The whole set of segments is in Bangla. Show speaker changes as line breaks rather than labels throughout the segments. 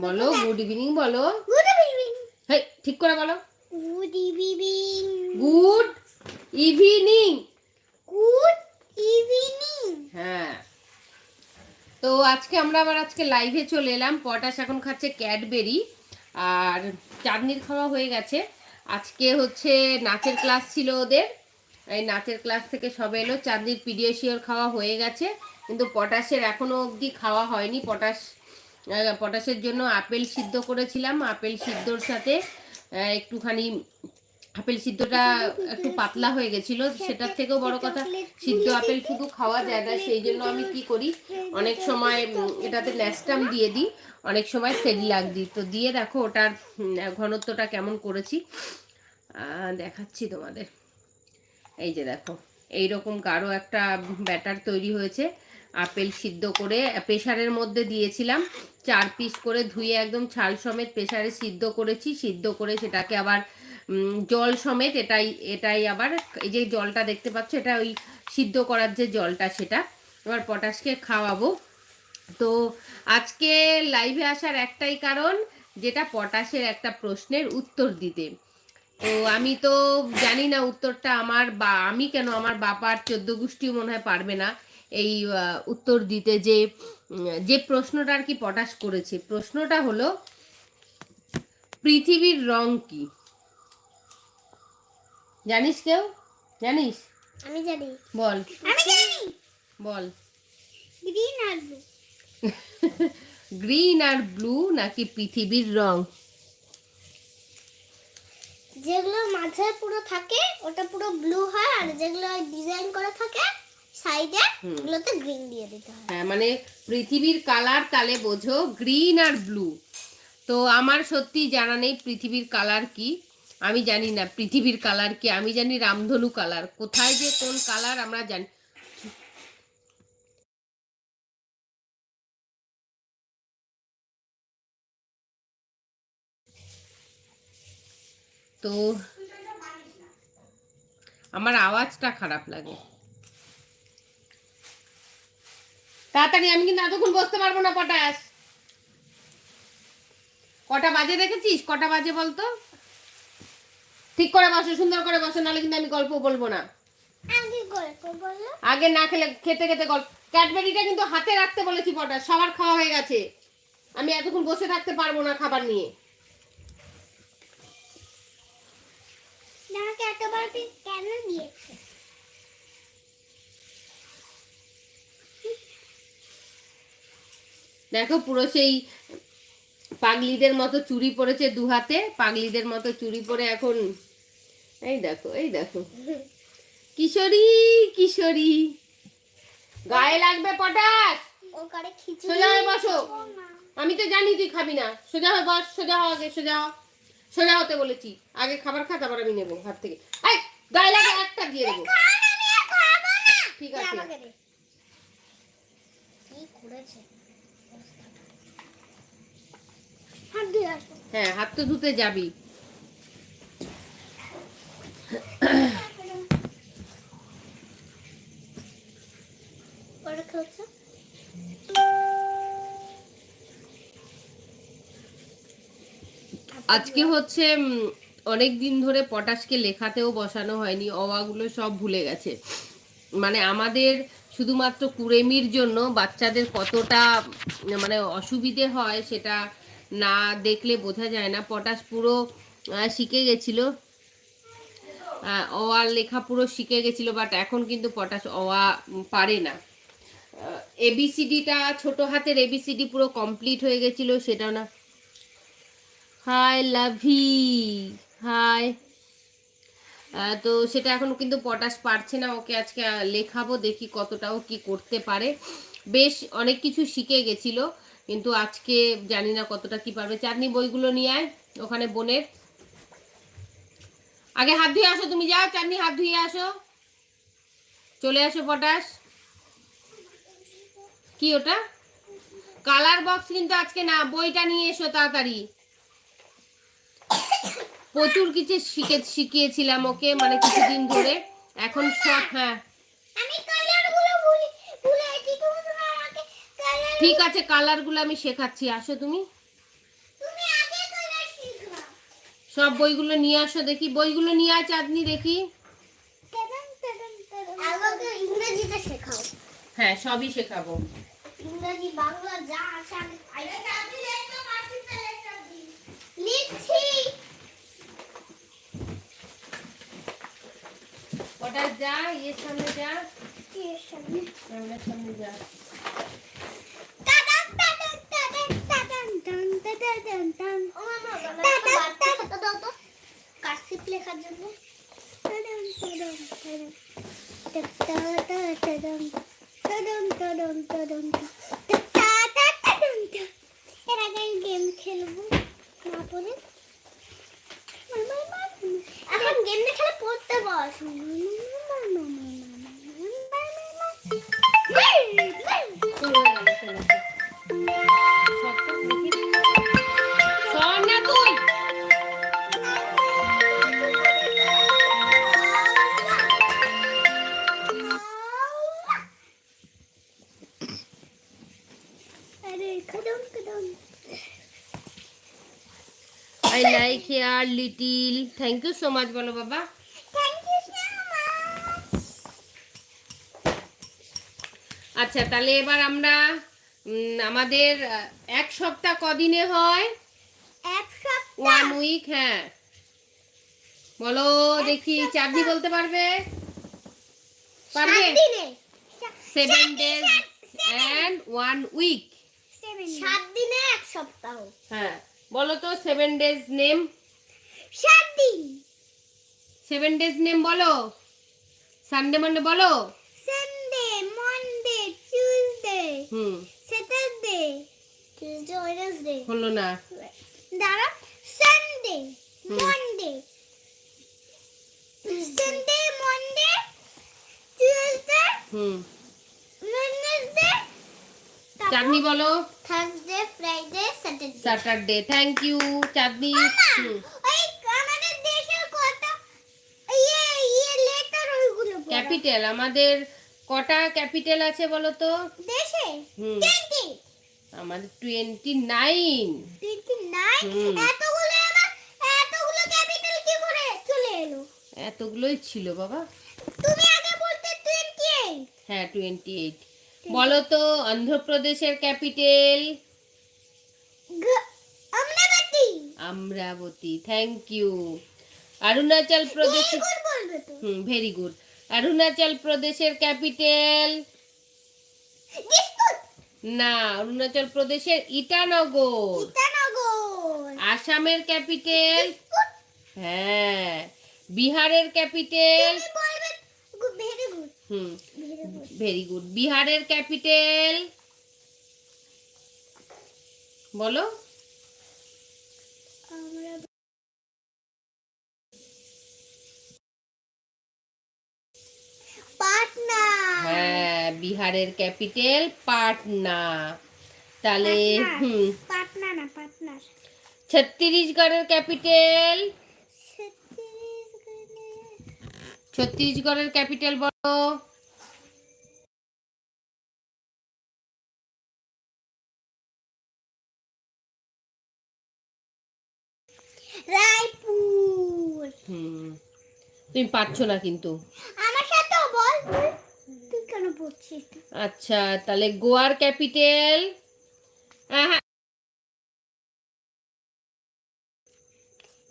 বলো গুড ইভিনিং বলো।
গুড ইভিনিং
হেই ঠিক করে বলো।
Good evening
good evening
good evening
হ্যাঁ। তো আজকে আমরা আবার আজকে লাইভে চলে এলাম। পটাশ এখন খাচ্ছে ক্যাডবেরি আর চাঁদনির খাওয়া হয়ে গেছে। আজকে হচ্ছে নাচের ক্লাস ছিল ওদের। এই নাচের ক্লাস থেকে সবে এলো। চাঁদনির পিডিয়াশিওর খাওয়া হয়ে গেছে। কিন্তু পটাশের এখনও অবধি খাওয়া হয়নি। পটাশ পটাশের জন্য আপেল সিদ্ধ করেছিলাম, আপেল সিদ্ধর সাথে একটুখানি আপেল সিদ্ধটা একটু পাতলা হয়ে গেছিল, সেটার থেকেও বড় কথা, সিদ্ধ আপেল শুধু খাওয়া যায় না, সেই জন্য আমি কি করি, অনেক সময় এটাতে ন্যাস্টাম দিয়ে দিই, অনেক সময় সেরিলাক দিই। তো দিয়ে দেখো ওটার ঘনত্বটা কেমন করেছি। দেখাচ্ছি তোমাদের। এই যে দেখো এই রকম গাঢ় একটা ব্যাটার তৈরি হয়েছে। আপেল সিদ্ধ করে প্রেশারের মধ্যে দিয়েছিলাম। চার পিস করে ধুয়ে একদম ছাল সমেত প্রেশারে সিদ্ধ করেছি। সিদ্ধ করে সেটাকে আবার জল সমেত এটাই এটাই আবার, এই যে জলটা দেখতে পাচ্ছ, এটা ওই সিদ্ধ করার যে জলটা সেটা। এবার পটাশকে খাওয়াবো। তো আজকে লাইভে আসার একটাই কারণ, যেটা পটাশের একটা প্রশ্নের উত্তর দিতে। তো আমি তো জানি না উত্তরটা আমার বা, আমি কেন আমার বাবার চোদ্দ গোষ্ঠীও মনে হয় পারবে না। এই উত্তর দিতে যে যে প্রশ্নটা আর কি পটাশ করেছে। প্রশ্নটা হলো পৃথিবীর রং কি? জানিস কেউ? জানিস?
আমি জানি।
বল।
আমি জানি!
বল।
গ্রিন আর ব্লু
গ্রিন আর ব্লু নাকি পৃথিবীর রং?
যেগুলো মাঝে পুরো থাকে ওটা পুরো ব্লু হয় আর যেগুলো ডিজাইন করা থাকে সাইডে
হুম।
ওগুলোতে গ্রিন দিয়ে দিতে হয়।
হ্যাঁ মানে পৃথিবীর কালার তাহলে বোঝো গ্রিন আর ব্লু তো আমার সত্যি জানা নেই পৃথিবীর কালার কি। আমি জানি না পৃথিবীর কালার কি আমি জানি রামধনু কালার কোথায় যে কোন কালার আমরা জানি। তো আমার আওয়াজটা খারাপ লাগে। তাড়াতাড়ি আমি কিন্তু এতক্ষণ বসতে পারব না পটাশ কটা বাজে দেখেছিস? কটা বাজে বলতো? ঠিক করে বসো সুন্দর করে বসো নাহলে কিন্তু আমি গল্প বলব না।
আগে
না খেলে খেতে খেতে গল্প। ক্যাডবেরিটা কিন্তু হাতে রাখতে বলেছি পটাশ সবার খাওয়া হয়ে গেছে। আমি এতক্ষণ বসে থাকতে পারব না খাবার নিয়ে।
কেন দিয়েছে?
দেখো পুরো সেই পাগলিদের মতো চুড়ি পরেছে দু হাতে পাগলিদের মতো চুড়ি পরে এখন। এই দেখো এই দেখো। কিশোরী কিশোরী। গায়ে লাগবে পটাশ। সোজা হয়ে বসো। আমি তো জানি তুই খাবি না। সোজা হয়ে বস সোজা হও আগে সোজা সোজা হতে বলেছি। আগে খাবার খা তারপর আমি নেব হাত থেকে। এই গায়ে লাগে একটা দিয়ে দেবো। ঠিক আছে।
কি করেছে হাত দিয়ে আসো
হ্যাঁ হাত তো ধুতে যাবি। আজকে হচ্ছে অনেক দিন ধরে পটাশকে লেখাতেও বসানো হয়নি অওয়াগুলো সব ভুলে গেছে। মানে আমাদের শুধুমাত্র কুড়েমির জন্য বাচ্চাদের কতটা মানে অসুবিধে হয় সেটা না দেখলে বোঝা যায় না। পটাশ পুরো শিখে গেছিল। অ লেখা পুরো শিখে গেছিল বাট এখন কিন্তু পটাশ উম, পারে না। এবিসিডিটা ছোট হাতের এবিসিডি পুরো কমপ্লিট হয়ে গেছিল সেটাও না। হাই লাভি হাই। তো সেটা এখন কিন্তু পটাশ পারছে না ওকে আজকে লেখাবো দেখি কতটাও কি করতে পারে। বেশ অনেক কিছু শিখে গেছিল। কিন্তু আজকে জানি না কতটা কি পারবে। চাটনি বইগুলো নিয়ে আয়, ওখানে বোনের। আগে হাত ধুয়ে আসো তুমি, যাও চাটনি হাত ধুয়ে আসো। চলে আসো পটাশ। কি ওটা? কালার বক্স কিন্তু আজকে না, বইটা নিয়ে এসো তাড়াতাড়ি। প্রচুর কিছু শিখে শিখিয়েছিলাম ওকে মানে কিছুদিন ধরে। এখন সব হ্যাঁ
আমি কালারগুলো ভুলে ভুলে গেছি তুমি তুমি আমাকে কালার
ঠিক আছে কালারগুলো আমি শেখাচ্ছি। আসো তুমি। সব বইগুলো নিয়ে আসো দেখি। বইগুলো নিয়ে আয় চাঁদনি দেখি।
ইংরেজিতে শেখাও।
হ্যাঁ সবই শেখাবো।
ইংরেজি বাংলা যা আছে লিখছি।
ওটা যা ইয়ের সামনে যা। সামনে যা। থ্যাংক ইউ সো মাচ বলো বাবা আচ্ছা তাহলে এবার আমরা আমাদের এক সপ্তাহ কদিনে হয়?
এক সপ্তাহ।
ওয়ান উইক হ্যাঁ। বলো দেখি চাঁদনি বলতে পারবে? পারবে? Seven days and one week
সাত দিনে এক সপ্তাহ।
হ্যাঁ। বলো তো সেভেন ডেজ নেম
সাত দিন
সেভেন ডেজ নেম বলো। সানডে মানডে বলো।
Sunday Monday Tuesday
hmm.
Saturday Tuesday Wednesday
হলো না।
দাঁড়া Sunday. Monday Sunday Monday Tuesday
hmm.
Wednesday
Chandni বলো।
Thursday Friday Saturday
Saturday thank you Chandni. Hmm
ওই আমাদের দেশের কত ইয়ে ইয়ে লেটার ওইগুলো পড়ো।
ক্যাপিটাল আমাদের কটা ক্যাপিটাল আছে বলো তো
দেশে?
হুম। আমাদের টোয়েন্টি নাইন।
এতগুলো এতগুলো ক্যাপিটাল কি করে চলে এলো?
এতগুলোই ছিল বাবা।
তুমি আগে বলতে টোয়েন্টি এইট
হ্যাঁ টোয়েন্টি এইট বলো তো অন্ধ্রপ্রদেশের capital
Amaravati.
Amaravati thank you Arunachal Pradesh hmm very good Arunachal প্রদেশের ক্যাপিটাল? না অরুণাচল প্রদেশের ইটানগর। আসামের ক্যাপিটাল? হ্যাঁ। বিহারের ক্যাপিটাল? হুম
ভেরি গুড
বিহারের ক্যাপিটাল? বলো।
পাটনা।
হ্যাঁ বিহারের ক্যাপিটাল পাটনা। তাহলে
পাটনা।
হুম।
পাটনা না পাটনার
ছত্তিশগড়ের ক্যাপিটাল?
ছত্তিশগড়ে
ছত্তিশগড়ের ক্যাপিটাল বলো।
রায়পুর।
হুম। তুমি পারছ না কিন্তু
আমার সাথে বল তুই তুই কেন পড়ছিস
আচ্ছা তাহলে গোয়ার ক্যাপিটাল? হ্যাঁ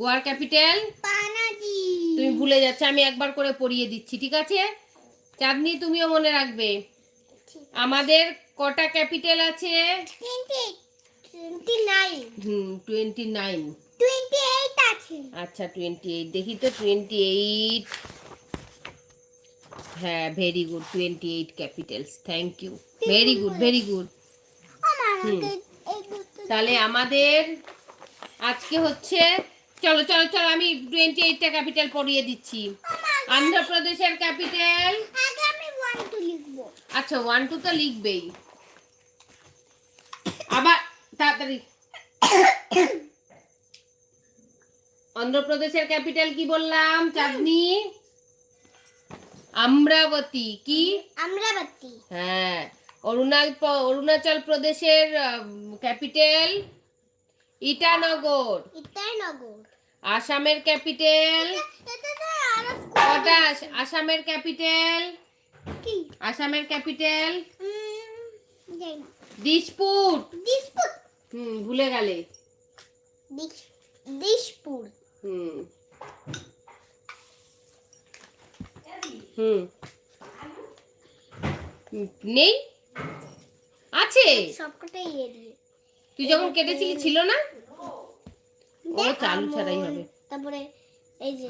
গোয়ার ক্যাপিটাল?
পানাজি
তুমি ভুলে যাচ্ছে আমি একবার করে পড়িয়ে দিচ্ছি ঠিক আছে? চাঁদনি তুমিও মনে রাখবে। আমাদের কটা ক্যাপিটাল আছে? হুম টোয়েন্টি নাইন আচ্ছা টোয়েন্টি এইট দেখি তো টোয়েন্টি এইট হ্যাঁ very good twenty eight capitals thank you very good very good তাহলে আমাদের আজকে হচ্ছে চলো চলো চলো আমি টোয়েন্টি এইটটা ক্যাপিটাল পড়িয়ে দিচ্ছি। অন্ধ্রপ্রদেশের ক্যাপিটাল আচ্ছা ওয়ান টু তো লিখবেই। আবার তাড়াতাড়ি। অন্ধ্রপ্রদেশের ক্যাপিটাল কি বললাম চাঁদনি? আমরাবতী কি?
আমরাবতী।
হ্যাঁ অরুণাল অরুণাচল প্রদেশের ক্যাপিটাল ইটানগর।
ইটানগর।
আসামের ক্যাপিটাল আসামের ক্যাপিটাল
কি?
আসামের ক্যাপিটাল দিসপুর।
দিসপুর।
হুম ভুলে গেলে।
দিস- দিসপুর।
হুম। হুম। নেই? আছে।
সবকটাই এরিয়ে
তুই যখন কেটেছিলি ছিল না? ও চালু ছাড়াই হবে।
তারপরে এই যে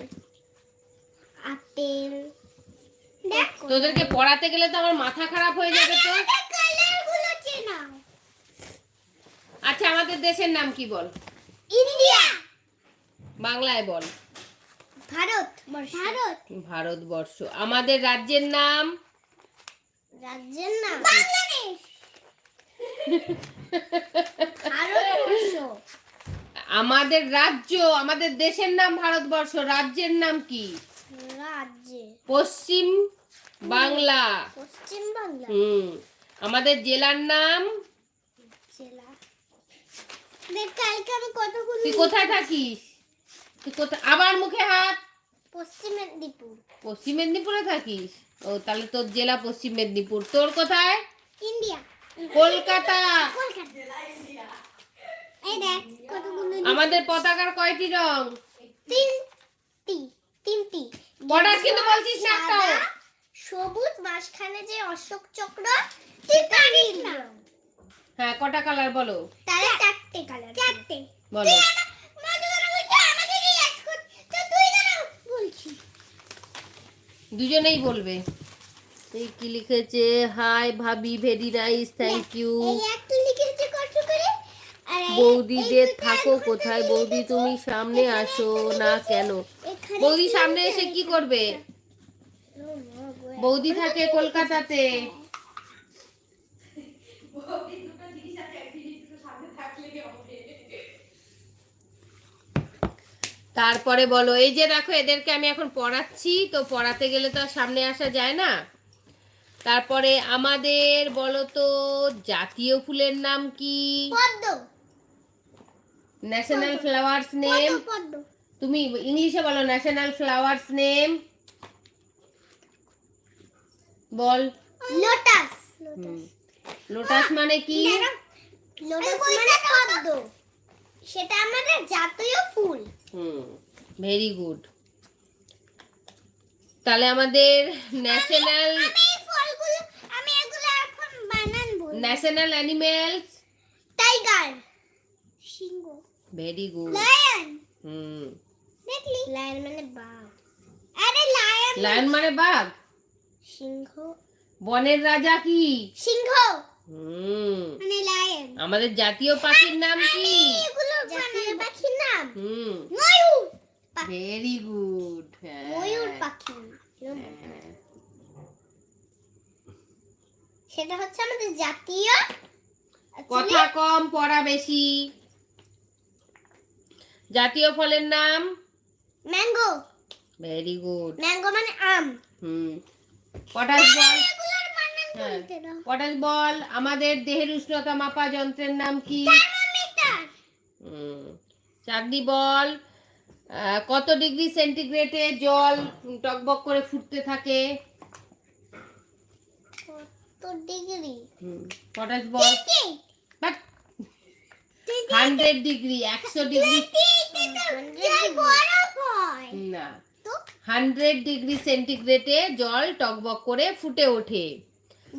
আপেল।
তোদেরকে পড়াতে গেলে তো আমার মাথা খারাপ হয়ে যাবে তো। আচ্ছা আমাদের দেশের নাম কি বল?
ইন্ডিয়া।
বাংলায় বল।
ভারত ভারত।
ভারতবর্ষ। আমাদের রাজ্যের নাম?
রাজ্যের নাম? বাংলাদেশ।
আমাদের রাজ্য আমাদের দেশের নাম ভারতবর্ষ। রাজ্যের নাম কি?
রাজ্যে।
পশ্চিম বাংলা।
পশ্চিম বাংলা।
হুম। আমাদের জেলার নাম?
জেলা। দেখ কালকে আমি কতগুলো
তুই কোথায় থাকিস? তুই কোথায় আবার মুখে হাত?
পশ্চিম মেদিনীপুর।
পশ্চিম মেদিনীপুরে থাকিস? ও তাহলে তোর জেলা পশ্চিম মেদিনীপুর। তোর কোথায়?
ইন্ডিয়া।
কলকাতা।
কলকাতা। এই দেখ কতগুলো
আমাদের পতাকার কয়টি রং?
তিনটি তিনটি
বর্ডার কিন্তু বলছিস না একটাও।
সবুজ মাঝখানে যে অশোক চক্র তিনটা নীল
হ্যাঁ কটা কালার বলো?
তাহলে চারটে কালার চারটে
বলো দুজনেই বলবে। এই কি লিখেছে? হাই ভাবি ভেরি নাইস থ্যাংক ইউ বৌদিদের থাকো কোথায়? বৌদি তুমি সামনে আসো না কেন? বৌদি সামনে এসে কি করবে? বৌদি থাকে কলকাতাতে। তারপরে বলো এই যে দেখো এদেরকে আমি এখন পড়াচ্ছি তো পড়াতে গেলে তো আর সামনে আসা যায় না। তারপরে আমাদের বলো তো জাতীয় ফুলের নাম কি? ন্যাশনাল ফ্লাওয়ার্স নেম তুমি ইংলিশে বলো ন্যাশনাল ফ্লাওয়ার্স নেম বল।
লোটাস
লোটাস মানে কি?
লোটাস মানে পদ্ম। সেটা আমাদের জাতীয় ফুল।
হুম ভেরি গুড তাহলে আমাদের ন্যাশনাল
আমি এই ফলগুলো আমি এগুলো এখন বানান
ন্যাশনাল অ্যানিমেলস
টাইগার সিংহ।
Very good
lion
hmm.
দেখলি? লায়ন মানে বাঘ। আরে লায়ন
লায়ন মানে বাঘ?
সিংহ।
বনের রাজা কি?
সিংহ।
হুম।
মানে লায়ন
আমাদের জাতীয় পাখির নাম কি?
এগুলো জাতীয় পাখির নাম?
হুম।
ময়ূর
ভেরি গুড
ময়ূর পাখি।
হ্যাঁ।
সেটা হচ্ছে আমাদের জাতীয়।
কথা কম পড়া বেশি। জাতীয় ফলের নাম?
ম্যাঙ্গো
ভেরি গুড
ম্যাঙ্গো মানে আম।
হুম। পটাশ বল
এগুলোর বানান
হ্যাঁ।
বলতে দাও
পটাশ বল? আমাদের দেহের উষ্ণতা মাপা যন্ত্রের নাম কি। চাঁদনি বল। কত ডিগ্রি সেন্টিগ্রেডে জল টকবক করে ফুটতে থাকে?
কত ডিগ্রি?
পটাশ বল? হান্ড্রেড ডিগ্রি একশো ডিগ্রি।
জল বরফ হয়।
না। হান্ড্রেড ডিগ্রি সেন্টিগ্রেডে জল টকবক করে ফুটে ওঠে।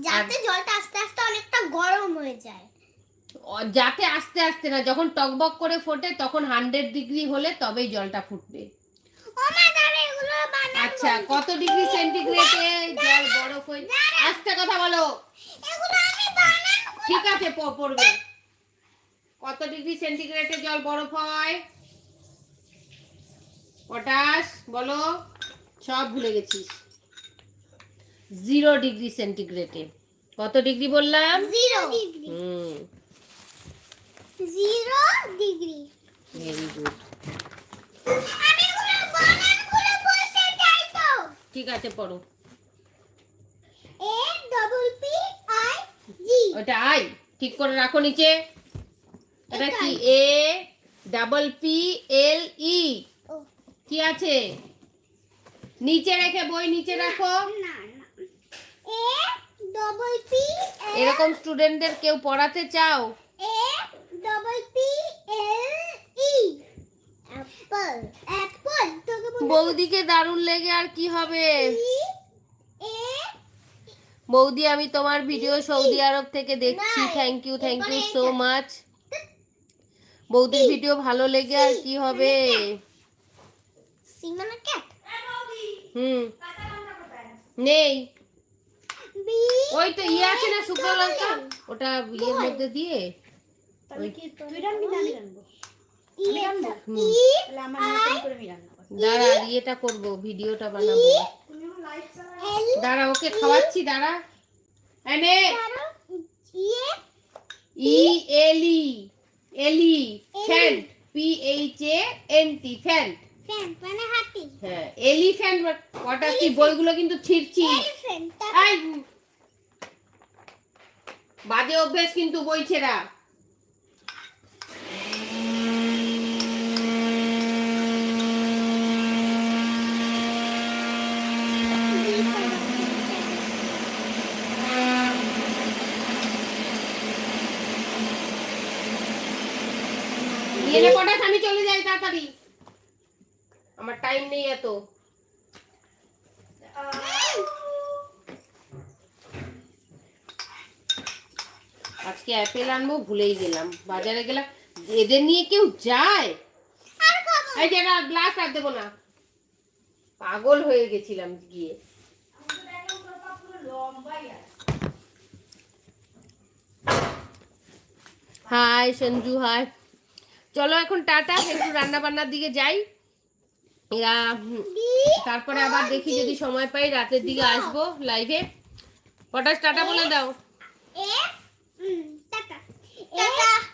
যাতে জলটা আস্তে আস্তে অনেকটা গরম হয়ে যায়।
যাতে আস্তে আস্তে না যখন টকবক করে ফোটে তখন হান্ড্রেড ডিগ্রি হলে তবেই জলটা ফুটবে। আচ্ছা কত ডিগ্রি সেন্টিগ্রেডে জল বরফ হয়ে আস্তে কথা বলো। ঠিক আছে পড়বে। কত ডিগ্রি সেন্টিগ্রেডে জল বরফ হয়? পটাশ বলো। সব ভুলে গেছিস। জিরো ডিগ্রি সেন্টিগ্রেডে। কত ডিগ্রি বললাম?
Zero. Degree
hmm.
Zero degree.
Very good ঠিক আছে পড়ো
A double P I G
ওটা আই ঠিক করে রাখো নিচে। এটা কি? এ ডাবল পি এল ই কি আছে? নিচে রেখে বই নিচে রাখো।
না
এরকম স্টুডেন্টদের কেউ পড়াতে চাও?
বলে
বৌদিকে দারুণ লেগে আর কি হবে? বৌদি আমি তোমার ভিডিও সৌদি আরব থেকে দেখছি। Thank you thank you so. Much বৌদির ভিডিও ভালো লেগে আর কি হবে? হুম। নেই। ওই তো ইয়ে আছে না শুকনো লঙ্কা? ওটা ইয়ের মধ্যে দিয়ে দাঁড়া ইয়েটা করব ভিডিওটা বানাবো। দাঁড়া ওকে খাওয়াচ্ছি দাঁড়া। এনে E ele elephant P H A N T phant.
Fan মানে হাতি।
হ্যাঁ এলিফ্যান্ট কটা কি বইগুলো কিন্তু আই বাজে অভ্যেস কিন্তু বই ছেঁড়া এনে কটা আমি চলে যাই তাড়াতাড়ি আমার টাইম নেই এত অ্যাপেল আনব ভুলেই গেলাম। বাজারে গেলাম এদের নিয়ে কেউ যায়? এই যে গ্লাস আর দেবো না। পাগল হয়ে গেছিলাম গিয়ে। Hi Sanju hi. চলো এখন টাটা একটু রান্না বান্নার দিকে যাই। এরা তারপরে আবার দেখি যদি সময় পাই রাতের দিকে আসব লাইভে পটাশ টাটা বলে দাও।
F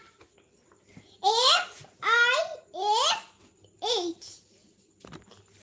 I S H.